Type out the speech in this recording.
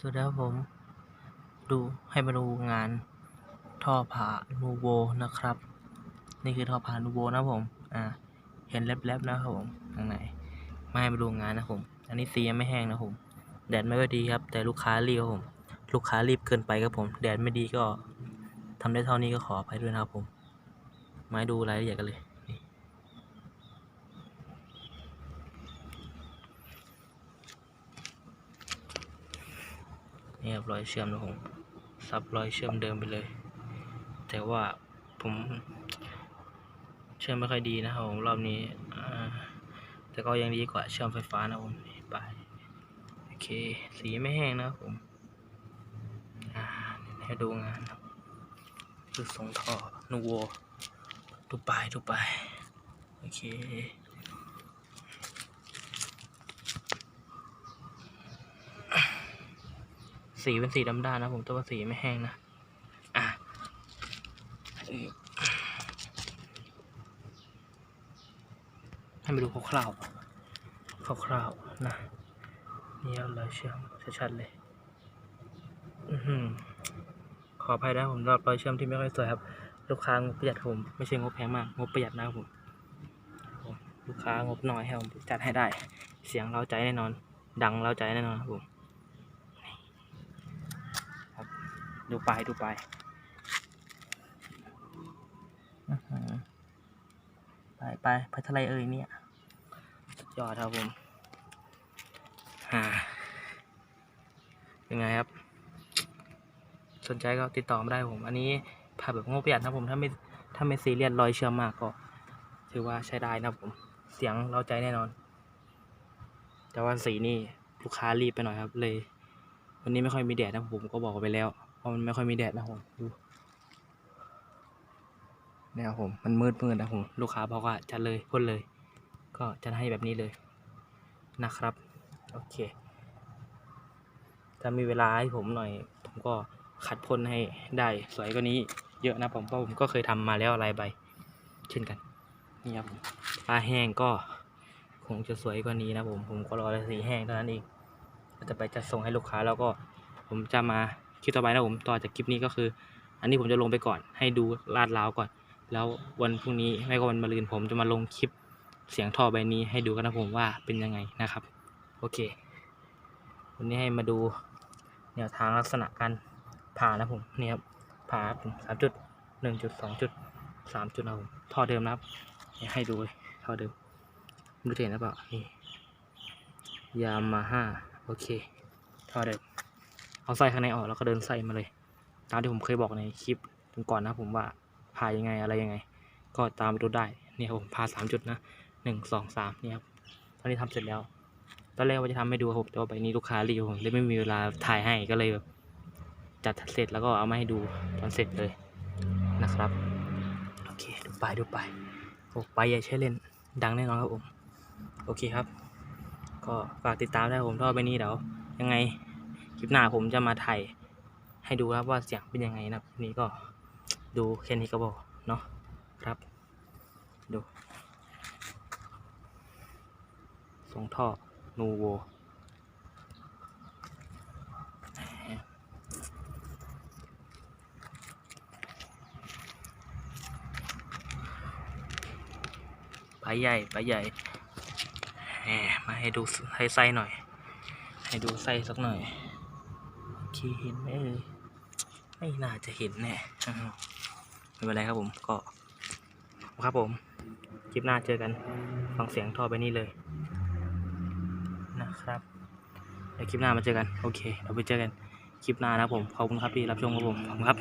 สวัสดีครับผม ดูให้มาดูงานท่อผ่านูโวนะครับ นี่คือท่อผ่านูโวนะผม อ่า เห็นแลบๆนะครับผมข้างในมาให้มาดูงานนะผม อันนี้สียังไม่แห้งนะผม แดดไม่ค่อยดีครับ แต่ลูกค้ารีบครับผม ลูกค้ารีบเกินไปครับผม แดดไม่ดีก็ทำได้เท่านี้ก็ขออภัยด้วยนะครับผม มาดูรายละเอียดกันเลย นี่ครับรอยเชื่อมนะผมซับรอยเชื่อมเดิมไปเลย แต่ว่าผมเชื่อมไม่ค่อยดีนะครับผมรอบนี้แต่ก็ยังดีกว่าเชื่อมไฟฟ้านะผมไปโอเคสีไม่แห้งนะครับผมให้ดูงานครับคือทรงท่อนูโวดูไปดูไปโอเค สีเป็นสีดำด้านนะ ผมต่ว่าสีไม่แห้งนะ อะให้ไปดูคร่าวๆคร่าวๆนะนี่เอารอยเชื่อมชัดๆเลยอขออภัยนะผมรอบรอยเชื่อมที่ไม่ค่อยสวยครับ ลูกค้างบประหยัดผม ไม่ใช่งบแพงมาก งบประหยัดนะผมผมลูกค้างบน้อยให้ผมจัดให้ได้ เสียงเราใจแน่นอน ดังเราใจแน่นอนครับผม ดูไปดูไปอื้อหือไปไปไปทะเลเอ่ยเนี่ยสุดยอดครับผมฮ่าเป็นไงครับ สนใจก็ติดต่อมาได้ผม อันนี้ผ่าแบบงบประหยัดนะผม ถ้าไม่ถ้าไม่ซีเรียสรอยเชื่อมมากก็ ถือว่าใช้ได้นะครับผม เสียงเราใจแน่นอน แต่ว่าสีนี่ลูกค้ารีบไปหน่อยครับเลย วันนี้ไม่ค่อยมีแดดนะผมก็บอกไปแล้วเพราะมันไม่ค่อยมีแดดนะผมดูเนี่ยครับผมมันมืดมืดนะผมลูกค้าบอกว่าจัดเลยพ่นเลย ก็จะให้แบบนี้เลยนะครับ โอเค ถ้ามีเวลาให้ผมหน่อย ผมก็ขัดพ่นให้ได้สวยกว่านี้เยอะนะผมเพราะผมก็เคยทำมาแล้วหลายใบ เช่นกันนี่ครับผมปลาแห้งก็คงจะสวยกว่านี้นะผมผมก็รอสีแห้งเท่านั้นเองจะไปจัดส่งให้ลูกค้าแล้วก็ผมจะมา คลิปต่อไปนะผมต่อจากคลิปนี้ก็คือ อันนี้ผมจะลงไปก่อน ให้ดูลาดราวก่อน แล้ววันพรุ่งนี้ไม่ก็วันมะรืนผมจะมาลงคลิปเสียงท่อใบนี้ให้ดูกันนะผมว่าเป็นยังไงนะครับ โอเค วันนี้ให้มาดูแนวทางลักษณะการผ่านะผมนี่ครับผ่าผมสามจุดหนึ่งจุดสองจุดสามจุดนะผมท่อเดิมนะครับ ให้ดูเลยท่อเดิมไม่รู้จะเห็นหรือเปล่านี่ยามาฮ่าโอเคท่อเดิม เอาไส้ข้างในออกแล้วก็เดินไส้มาเลย ตามที่ผมเคยบอกในคลิปก่อนนะผมว่าผายังไงอะไรยังไง ก็ตามไปดูได้เนี่ยผมผ่าสามจุดนะหนึ่งสองสามเนี่ยครับตอนนี้ทำเสร็จแล้ว ตอนแรกว่าจะทำให้ดูครับผมแต่ว่าใบนี้ลูกค้ารีบผมเลยไม่มีเวลาถ่ายให้ก็เลยแบบจัดเสร็จแล้วก็เอามาให้ดูตอนเสร็จเลยนะครับโอเคดูไปดูไปโอ้ไปอย่าใช้เล่นดังแน่นอนครับผมโอเคครับ ก็ฝากติดตามได้ผมท่อใบนี้เดี๋ยวยังไง คลิปหน้าผมจะมาถ่ายให้ดูครับว่าเสียงเป็นยังไงนะนี่ก็ดูแค่นี้ก็พอเนาะครับ ดูทรงท่อนูโวปลาใหญ่ปลาใหญ่มาให้ดูให้ไส้หน่อย ให้ดูไส้สักหน่อย เคเห็นไหมเอ่ยไม่น่าจะเห็นแน่อ้าวไม่เป็นไรครับผมก็ ครับผมคลิปหน้าเจอกันฟังเสียงท่อไปนี่เลย นะครับเดี๋ยวคลิปหน้ามาเจอกัน โอเคเดี๋ยวไปเจอกันคลิปหน้านะครับผมขอบคุณครับที่รับชมครับผมขอบคุณครับ